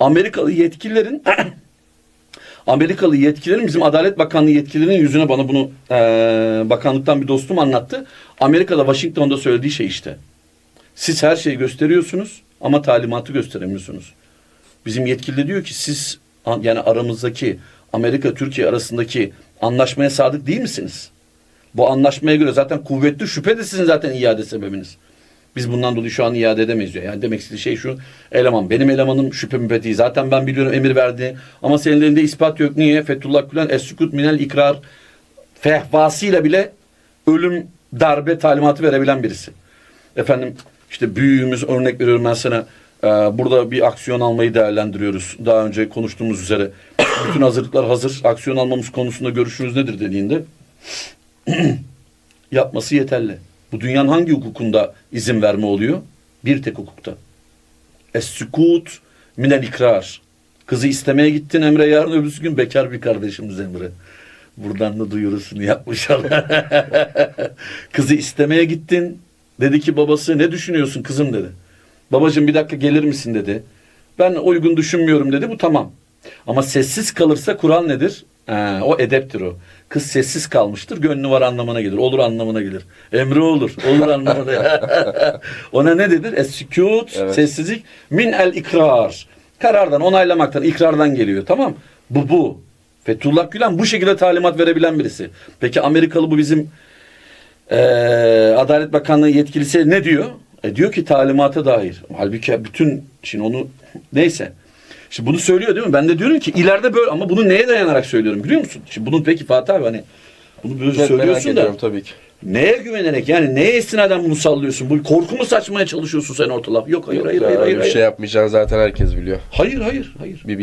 Amerikalı yetkililerin Amerikalı yetkililerin bizim Adalet Bakanlığı yetkililerinin yüzüne bana bunu eee, bakanlıktan bir dostum anlattı. Amerika'da Washington'da söylediği şey işte. Siz her şeyi gösteriyorsunuz ama talimatı gösteremiyorsunuz. Bizim yetkili diyor ki siz an- yani aramızdaki Amerika Türkiye arasındaki anlaşmaya sadık değil misiniz? Bu anlaşmaya göre zaten kuvvetli şüphe de sizin zaten iade sebebiniz. Biz bundan dolayı şu an iade edemeyiz diyor. Yani demek istediği şey şu eleman. Benim elemanım şüphe değil. Zaten ben biliyorum emir verdi. Ama senin elinde ispat yok. Niye? Fethullah Gülen es-sükut minel ikrar fehvasıyla bile ölüm darbe talimatı verebilen birisi. Efendim işte büyüğümüz örnek veriyorum ben sana e, burada bir aksiyon almayı değerlendiriyoruz. Daha önce konuştuğumuz üzere bütün hazırlıklar hazır. Aksiyon almamız konusunda görüşünüz nedir dediğinde yapması yeterli. Bu dünyanın hangi hukukunda izin verme oluyor? Bir tek hukukta. Es-sükut minel ikrar. Kızı istemeye gittin Emre yarın öbürsü gün bekar bir kardeşimiz Emre. Buradan da duyurusunu yapmış Allah. Kızı istemeye gittin. Dedi ki babası ne düşünüyorsun kızım dedi. Babacığım bir dakika gelir misin dedi. Ben uygun düşünmüyorum dedi. Bu tamam. Ama sessiz kalırsa kural nedir? Ha, o edeptir o. Kız sessiz kalmıştır. Gönlü var anlamına gelir. Olur anlamına gelir. Emri olur. Olur anlamına Ona ne dedir? Es-sükût, Evet. sessizlik. Min el ikrar. Karardan, onaylamaktan, ikrardan geliyor. Tamam. Bu bu. Fethullah Gülen bu şekilde talimat verebilen birisi. Peki Amerikalı bu bizim eee, Adalet Bakanlığı yetkilisi ne diyor? E diyor ki talimata dair. Halbuki bütün şimdi onu neyse. Şimdi bunu söylüyor değil mi? Ben de diyorum ki ileride böyle ama bunu neye dayanarak söylüyorum biliyor musun? Şimdi bunun peki Fatih abi hani bunu böyle Çok merak söylüyorsun da ediyorum tabii ki. neye güvenerek yani neye istinaden bunu sallıyorsun? Bu korku mu saçmaya çalışıyorsun sen ortalığa? Yok hayır hayır Ya hayır hayır. bir Hayır şey yapmayacağını zaten herkes biliyor. hayır hayır. hayır. Bir